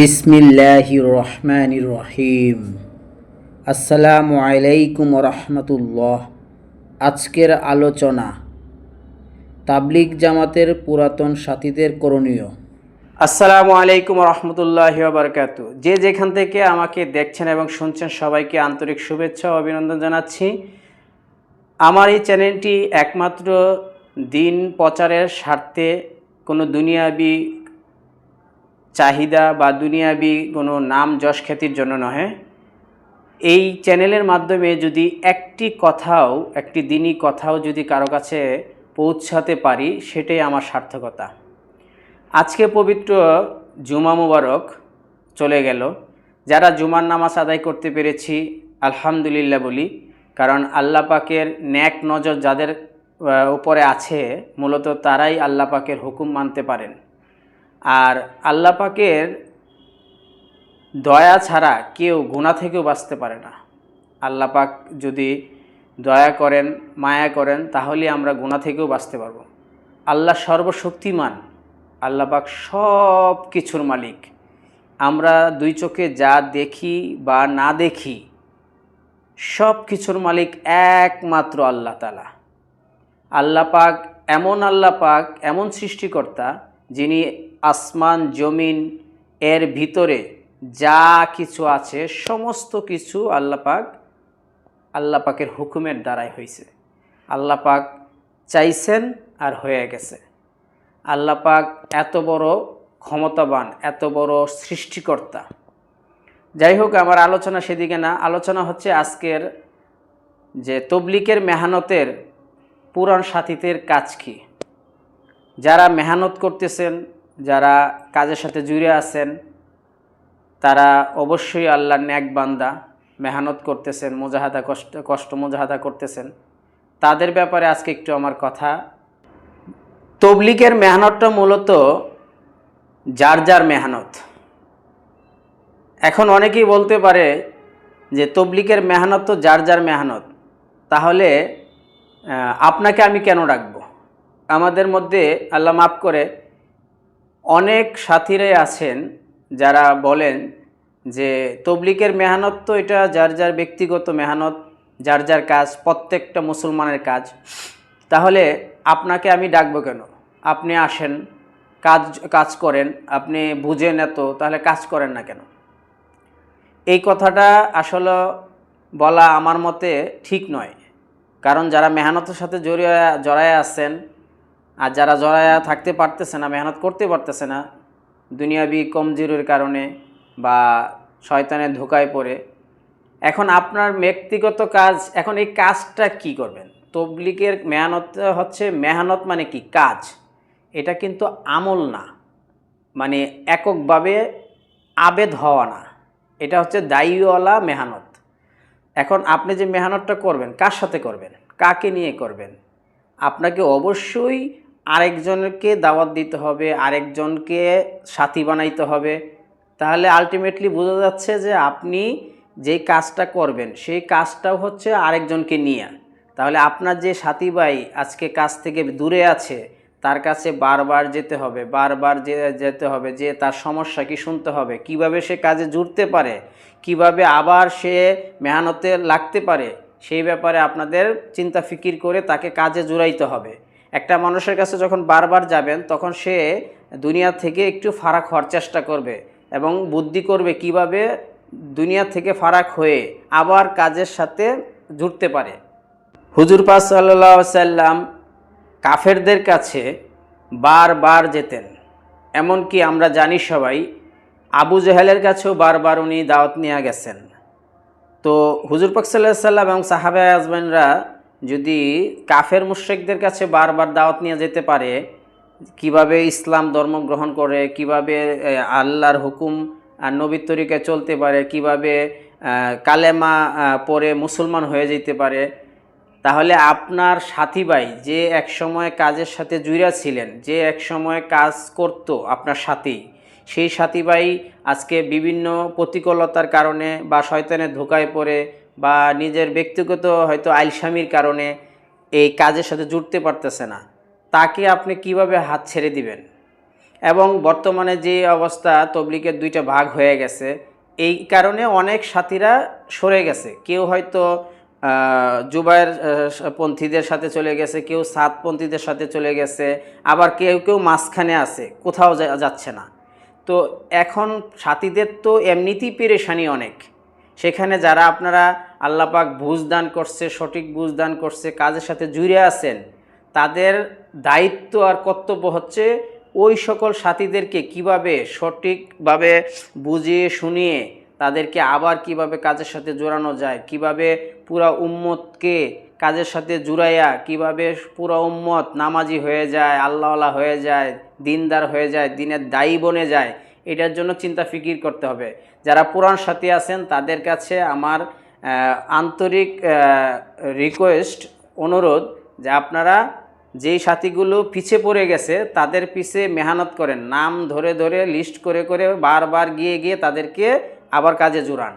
বিসমিল্লাহির রহমানির রহিম আসসালামু আলাইকুম রহমতুল্লাহ আজকের আলোচনা, তাবলিগ জামাতের পুরাতন সাথীদের করণীয়। আসসালামু আলাইকুম রহমতুল্লাহ বারকাত যে যেখান থেকে আমাকে দেখছেন এবং শুনছেন, সবাইকে আন্তরিক শুভেচ্ছা ও অভিনন্দন জানাচ্ছি। আমার এই চ্যানেলটি একমাত্র দিন প্রচারের স্বার্থে কোনো দুনিয়াবি চাহিদা বা দুনিয়াবি কোনো নাম যশ খ্যাতির জন্য নহে। এই চ্যানেলের মাধ্যমে যদি একটি কথাও, একটি দিনই কথাও যদি কারও কাছে পৌঁছাতে পারি, সেটাই আমার সার্থকতা। আজকে পবিত্র জুমা মুবারক চলে গেল। যারা জুমার নামাজ আদায় করতে পেরেছি, আলহামদুলিল্লাহ বলি। কারণ আল্লাহ পাকের ন্যাক নজর যাদের উপরে আছে, মূলত তারাই আল্লাহ পাকের হুকুম মানতে পারেন। আর আল্লাহ পাকের দয়া ছাড়া কেউ গুণা থেকেও বাঁচতে পারে না। আল্লাহ পাক যদি দয়া করেন, মায়া করেন, তাহলে আমরা গুণা থেকেও বাঁচতে পারব। আল্লাহ সর্বশক্তিমান, আল্লাহ পাক সব কিছুর মালিক। আমরা দুই চোখে যা দেখি বা না দেখি সব কিছুর মালিক একমাত্র আল্লাহ তালা আল্লাহ পাক এমন আল্লাহ পাক, এমন সৃষ্টিকর্তা যিনি আসমান, জমিন, এর ভিতরে যা কিছু আছে, সমস্ত কিছু আল্লাহ পাক আল্লাহ পাকের হুকুমের দ্বারাই হয়েছে আল্লাহ পাক চাইছেন আর হয়ে গেছে। আল্লাহ পাক এত বড় ক্ষমতাবান, এত বড় সৃষ্টিকর্তা। যাই হোক আমার আলোচনা সেদিকে না, আলোচনা হচ্ছে আজকের যে তবলিকের মেহানতের পুরাণ সাথীদের কাজ কি? যারা মেহনত করতেছেন, যারা কাজের সাথে জুড়ে আছেন, তারা অবশ্যই আল্লাহর ন্যাক বান্দা মেহনত করতেছেন, মোজাহাদা কষ্ট কষ্ট মোজাহাদা করতেছেন। তাদের ব্যাপারে আজকে একটু আমার কথা। তবলিকের মেহনতটা মূলত যার যার মেহনত। এখন অনেকেই বলতে পারে যে তবলিকের মেহনত তো যার যার মেহনত। তাহলে আপনাকে আমি কেন রাখব আমাদের মধ্যে আল্লাহ মাফ করে, অনেক সাথীরাই আছেন যারা বলেন যে তবলিকের মেহনত তো এটা যার যার ব্যক্তিগত মেহনত, যার যার কাজ, প্রত্যেকটা মুসলমানের কাজ। তাহলে আপনাকে আমি ডাকবো কেন? আপনি আসেন, কাজ কাজ করেন, আপনি বুঝেন এত, তাহলে কাজ করেন না কেন? এই কথাটা আসলে বলা আমার মতে ঠিক নয়। কারণ যারা মেহনতের সাথে জড়িয়ে, জড়ায় আছেন আর যারা জড়ায়া থাকতে পারতেছে না, মেহনত করতে পারতেছে না, দুনিয়াবি কমজোরির কারণে বা শয়তানের ধোকায় পড়ে, এখন আপনার ব্যক্তিগত কাজ, এখন এই কাজটা কি করবেন? তবলিকের মেহনত হচ্ছে, মেহনত মানে কি? কাজ। এটা কিন্তু আমল না। মানে এককভাবে আবেদ হওয়া না। এটা হচ্ছে দায়ীওয়ালা মেহনত। এখন আপনি যে মেহনতটা করবেন, কার সাথে করবেন? কাকে নিয়ে করবেন? আপনাকে অবশ্যই আরেকজনকে দাওয়াত দিতে হবে, আরেকজনকে সাথী বানাইতে হবে। তাহলে আলটিমেটলি বোঝা যাচ্ছে যে আপনি যেই কাজটা করবেন, সেই কাজটাও হচ্ছে আরেকজনকে নিয়ে। তাহলে আপনার যে সাথী ভাই আজকে কাজ থেকে দূরে আছে, তার কাছে বারবার যেতে হবে, বারবার যে, যেতে হবে যে তার সমস্যা কি শুনতে হবে, কীভাবে সে কাজে জুড়তে পারে, কীভাবে আবার সে মেহনতে লাগতে পারে, সেই ব্যাপারে আপনাদের চিন্তা ফিকির করে তাকে কাজে জুড়াইতে হবে। একটা মানুষের কাছে যখন বারবার যাবেন, তখন সে দুনিয়া থেকে একটু ফারাক হওয়ার চেষ্টা করবে এবং বুদ্ধি করবে কীভাবে দুনিয়া থেকে ফারাক হয়ে আবার কাজের সাথে জুড়তে পারে। হুজুর পাস সাল্লাহ সাল্লাম কাফেরদের কাছে বারবার যেতেন। এমনকি আমরা জানি সবাই, আবু জেহেলের কাছেও বারবার উনি দাওয়াত নিয়ে গেছেন। তো হুজুর পাক সাল্লাহ সাল্লাম এবং সাহাবে আজমানরা যদি কাফের মুশ্রিকদের কাছে বারবার দাওয়াত নিয়ে যেতে পারে, কীভাবে ইসলাম ধর্ম গ্রহণ করে, কীভাবে আল্লাহর হুকুম আর নবীর তরিকায় চলতে পারে, কীভাবে কালেমা পরে মুসলমান হয়ে যেতে পারে, তাহলে আপনার সাথী ভাই যে এক সময় কাজের সাথে জুড়া ছিলেন, যে এক সময় কাজ করত আপনার সাথী, সেই সাথী ভাই আজকে বিভিন্ন প্রতিকূলতার কারণে বা শয়তানের ধোকায় পড়ে বা নিজের ব্যক্তিগত হয়তো আইলস্বামীর কারণে এই কাজের সাথে জুড়তে পারতেছে না। তাকে আপনি কীভাবে হাত ছেড়ে দিবেন? এবং বর্তমানে যে অবস্থা তবলিকের দুইটা ভাগ হয়ে গেছে, এই কারণে অনেক সাথীরা সরে গেছে। কেউ হয়তো জুবায়ের পন্থীদের সাথে চলে গেছে, কেউ সাতপন্থীদের সাথে চলে গেছে, আবার কেউ কেউ মাঝখানে আছে, কোথাও যাচ্ছে না। তো এখন সাথীদের তো এমনিতেই পেরেশানি অনেক। সেখানে যারা আপনারা আল্লাপাক বুঝ দান করছে, সঠিক বুঝ দান করছে, কাজের সাথে জুড়ে আছেন, তাদের দায়িত্ব আর কর্তব্য হচ্ছে ওই সকল সাথীদেরকে কীভাবে সঠিকভাবে বুঝিয়ে শুনিয়ে তাদেরকে আবার কীভাবে কাজের সাথে জোড়ানো যায়, কীভাবে পুরা উম্মতকে কাজের সাথে জুড়াইয়া কীভাবে পুরা উম্মত নামাজি হয়ে যায়, আল্লাহওয়ালা হয়ে যায়, দিনদার হয়ে যায়, দিনের দায়ী বনে যায় এটার জন্য চিন্তা ফিকির করতে হবে। যারা পুরাণ সাথী আছেন, তাদের কাছে আমার আন্তরিক রিকোয়েস্ট অনুরোধ যে আপনারা যেই সাথীগুলো পিছে পড়ে গেছে, তাদের পিছে মেহনত করেন। নাম ধরে ধরে লিস্ট করে করে, বারবার গিয়ে গিয়ে তাদেরকে আবার কাজে জোড়ান